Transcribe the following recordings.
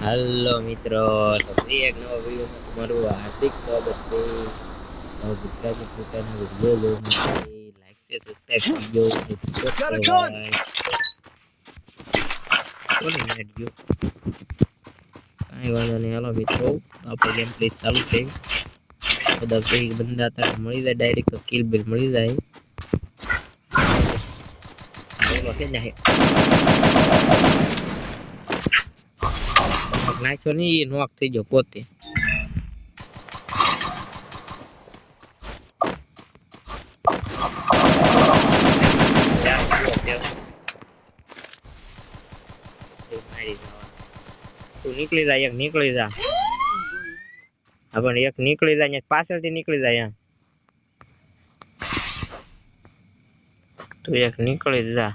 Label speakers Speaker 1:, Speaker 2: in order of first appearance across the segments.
Speaker 1: હાલો મિત્રો તો ફરી એક નવા વિડીયોમાં તમારું હાર્દિક સ્વાગત છે. ગુજરાતી પોતાના વીડિયો જોવા માટે લાઈક છે સબસ્ક્રાઇબ કરજો! કોની ગયો? કાંઈ વાંધો નહીં. હાલો મિત્રો આપણે ગેમ પ્લે ચાલુ છે બધા કઈ બંદા તારે મળી જાય ડાયરેક્ટ તો કિલ બિલ મળી જાય. કે જાય નાખ્યો નહીં એ નોક થઈ ગયો પોતે તું નીકળી જા એક નીકળી જા હા પણ એક નીકળી જાય ને પાછળથી નીકળી જાય એમ તું એક નીકળી જા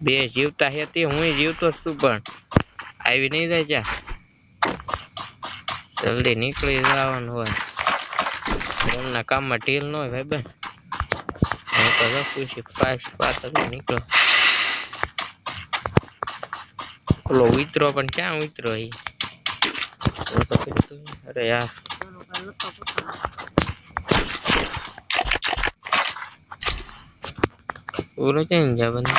Speaker 1: બે જીવતા હે તે હું જીવતો જ છું પણ આવી નહીં જાય જા જલ્દી નીકળી જવાનું હોય. એમના કામમાં ઢીલ ન હોય ભાઈ બેન. હું તો લખું છું પાસ પાછળ નીકળો. ઓલો ઉતરો પણ ક્યાં ઉતરો એ અરે યાર. પૂરો બંધ?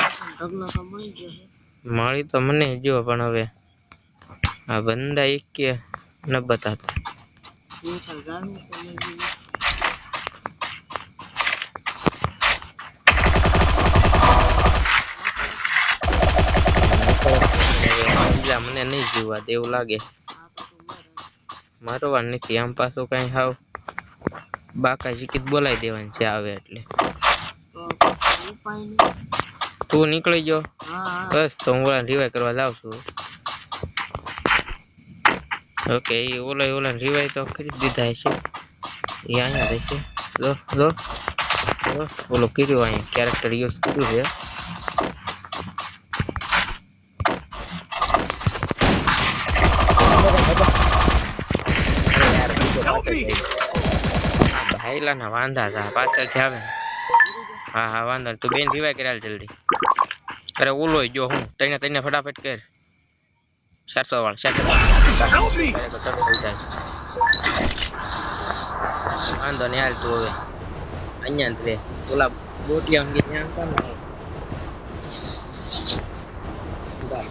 Speaker 1: મળી તો મને જો પણ હવે. આ બંદા એક કે ન બતાતા. મને નહીં જીવવા દેવું લાગે લાગે. વાર નથી આમ પાછું કઈ હાવ બાકા જીકીત બોલાવી દેવાનું છે આવે એટલે. તું નીકળી ગયો? બસ તો હું રિવાય કરવા જાઉં છું. ઓકે એ ઓલા ઓલા રિવાય તો કરી દીધા હશે એ અહીંયા રહેશે લો લો લો ઓલો કર્યું અહીંયા કેરેક્ટર યુઝ કર્યું છે! ભાઈલા ના વાંધા હતા પાછળથી આવે હા હા, વાંધો. તું બેન રિવાય કરાલ જલ્દી અરે ઓલો જો હું, તઈને તઈને ફટાફટ કર ચારસો વાળ ચારસો વાંધો નહીં, હાલ તું હવે. અહીંયા જ રે. ઓલા બોટિયા અંગે ત્યાં હતા ને. બસ.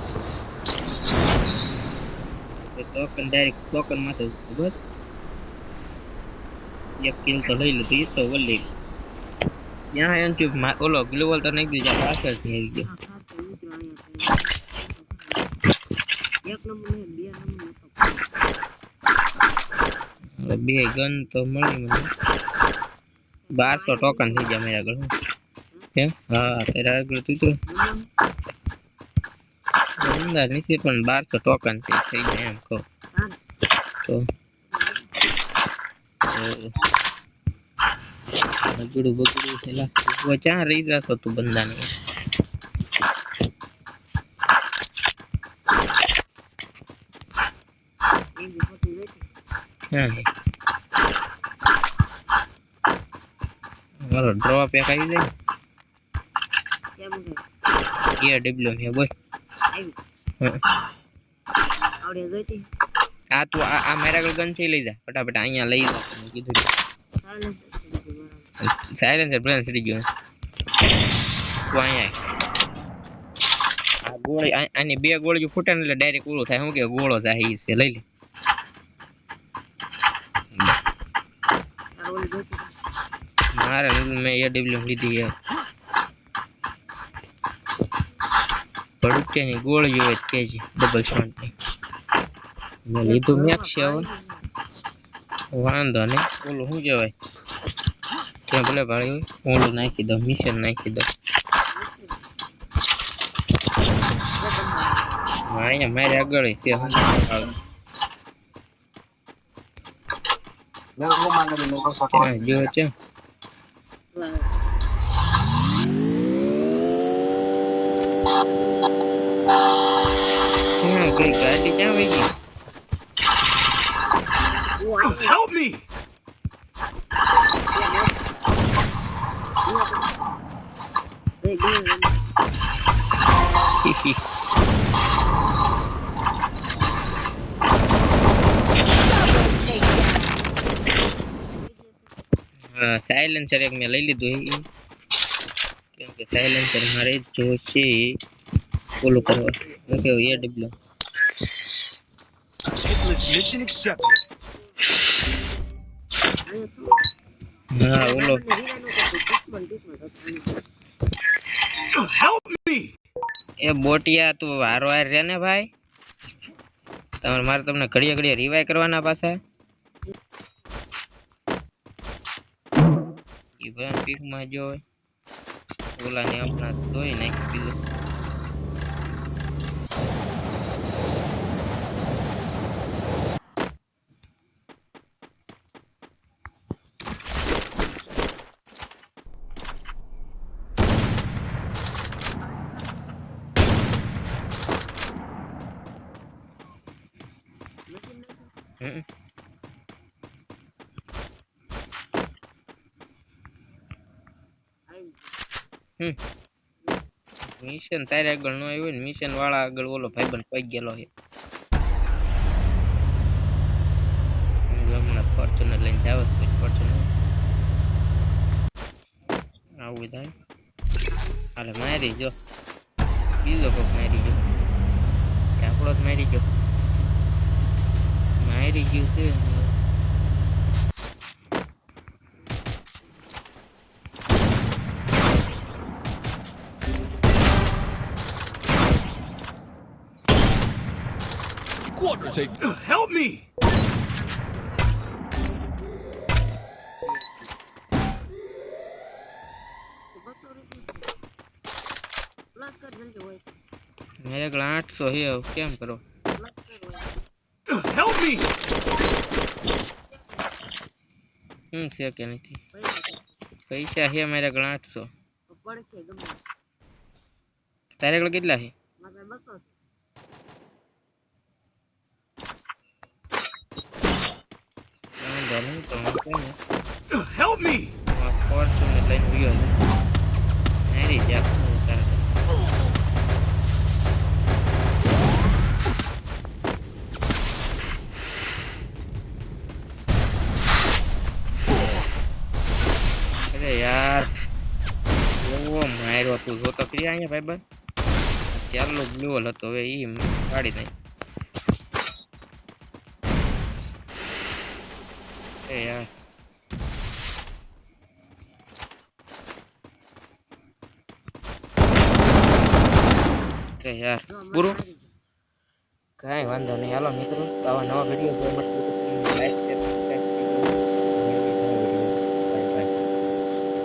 Speaker 1: એ ટોકન ડાયરેક્ટ ટોકન માથે બસ એક કિલ તો લઈ લીધું એ તો વલ્લી ત્યાં એમ ઓલો ગ્લોબલ તો નહીં દીધા પાછળ થઈ ગયો હવે બે ગન તો મળી મને બારસો ટોકન થઈ ગયા મારા આગળ. કેમ? હા તારા આગળ તું તો અંદર નથી પણ બારસો ટોકન થઈ ગયા એમ કહું. તો બગડું બગડું પેલા ક્યાં રહી જશો તું બંદાને ક્યાં છે મારો ડ્રોપ પેક આવી જાય એ ડબલ્યુ બોય આવડે જોઈતી આ તું આ મારા ગન છે લઈ જા. ફટાફટ અહીંયા લઈ જા. કીધું સાયલેન્સર બ્રેન સડી ગયો. તું અહીંયા આ ગોળી આની બે ગોળી જો ફૂટે ને એટલે ડાયરેક્ટ ઓલું થાય. શું કે ગોળો જાય છે. લઈ લે. મારે મેં એ ડબલ્યુ લીધી છે. ભડુકિયાની ગોળી જોઈએ કેજી ડબલ શોટની મેં લીધું મેક છે વાંધો નહીં. ઓલું શું કહેવાય? ત્યાં ભલે ભાઈ ઓલું નાખી દો મિશન નાખી દો અહીંયા મારે આગળ ય છે હું આવે. ક્યાં જો છે ક્યાં ગઈ ગાડી ક્યાં વહી ગઈ
Speaker 2: Help me!
Speaker 1: સાયલેન્સર એક મેં લઈ લીધું. કેમ કે સાયલેન્સર મારે જોશે ઓલું કરવા. હું કેવું એ
Speaker 2: accepted.
Speaker 1: હા ઓલો. એ બોટિયા તું વાર હાર રે ને ભાઈ? તમારે મારે તમને ઘડીએ ઘડીએ રિવાય કરવાના પાછા? ઈ ભાઈ પીકમાં જો ઓલાને આપણા ધોઈ નાખી દીધું મિશન તારે આગળ નો આવ્યો ને, મિશન વાળા આગળ ઓલો ભાઈબંધ પગ ગયેલો છે. હમણાં ફોર્ચ્યુનર લઈને જાવ ફોર્ચ્યુનર. આવું થાય. હાલે મારી જો. બીજો કોક મારી ગયો. આપણો જ મારી ગયો. મારી ગયું છે ને.
Speaker 2: Quarter. Help me!
Speaker 1: મેરે આઠસો હે કેમ કરો
Speaker 2: હેલ્પ મી
Speaker 1: શું છે કે નથી
Speaker 3: પૈસા
Speaker 1: પૈસા છે મારે આગળ આઠસો તારે આગળ કેટલા છે
Speaker 3: મારે બસો છે.
Speaker 1: વાંધો નહીં તો હું છે ને
Speaker 2: Help me!
Speaker 1: ફોર્ચ્યુનર લઈને ગયો છું મારી જા અરે યાર એવો માર્યો તું જો તો ખરી અહીંયા ભાઈબંધ ચાલો બ્લુઅલ હતો હવે ઈ કાઢી નાખ એ યાર કે યાર પૂરું. કાંઈ વાંધો નહીં. હાલો મિત્રો આવા નવા વીડિયો જોવા માટે લાઈક